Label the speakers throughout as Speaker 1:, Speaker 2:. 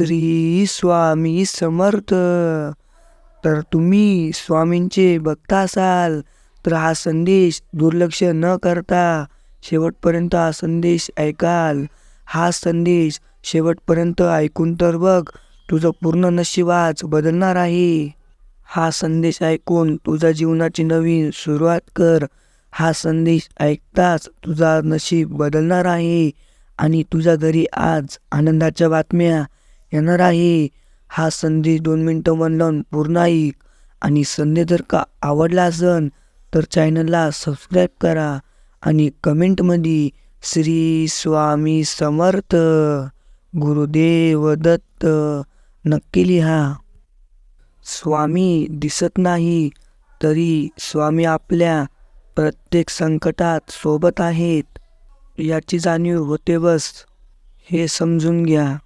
Speaker 1: श्री स्वामी समर्थ. तर तुम्ही स्वामींचे भक्त असाल तर हा संदेश दुर्लक्ष न करता शेवटपर्यंत हा संदेश ऐकाल. हा संदेश शेवटपर्यंत ऐकून तर बघ तुझं पूर्ण नशिबाच बदलणार आहे. हा संदेश ऐकून तुझ्या जीवनाची नवीन सुरुवात कर. हा संदेश ऐकताच तुझा नशीब बदलणार आहे. आणि तुझ्या घरी आज आनंदाच्या बातम्या येणार आहे हा संदेश दोन मिनटं मन लावून पूर्ण ऐक. आणि संदेश जर का आवडला असन तर चॅनलला सबस्क्राईब करा आणि कमेंटमध्ये श्री स्वामी समर्थ गुरुदेव दत्त नक्की लिहा. स्वामी दिसत नाही तरी स्वामी आपल्या प्रत्येक संकटात सोबत आहेत याची जाणीव होते बस हे समजून घ्या.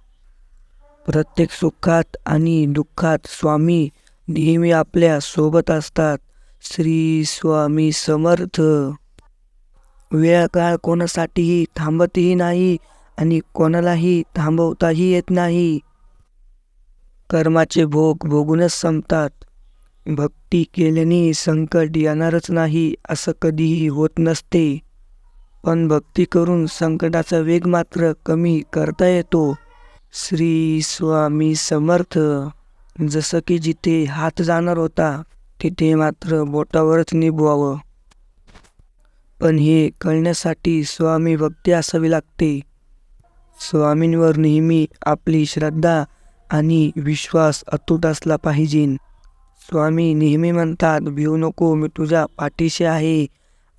Speaker 1: प्रत्येक सुखात आणि दुःखात स्वामी नेहमी आपल्यासोबत असतात. श्री स्वामी समर्थ. वेळ काळ कोणासाठीही थांबतही नाही आणि कोणालाही थांबवताही येत नाही. कर्माचे भोग भोगूनच संपतात. भक्ती केल्याने संकट येणारच नाही असं कधीही होत नसते. पण भक्ती करून संकटाचा वेग मात्र कमी करता येतो. श्री स्वामी समर्थ जसं की जिथे हात जाणार होता तिथे मात्र बोटावरच निभवावं. पण हे कळण्यासाठी स्वामी भक्ती असावी लागते. स्वामींवर नेहमी आपली श्रद्धा आणि विश्वास अतूट असला पाहिजे. स्वामी नेहमी म्हणतात भिवू नको मी तुझ्या पाठीशी आहे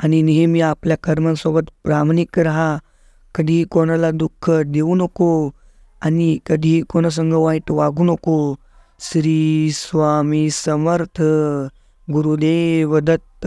Speaker 1: आणि नेहमी आपल्या कर्मांसोबत प्रामाणिक राहा. कधीही कोणाला दुःख देऊ नको आणि कधी कोणासंग वाईट वागू नको. श्री स्वामी समर्थ गुरुदेव दत्त.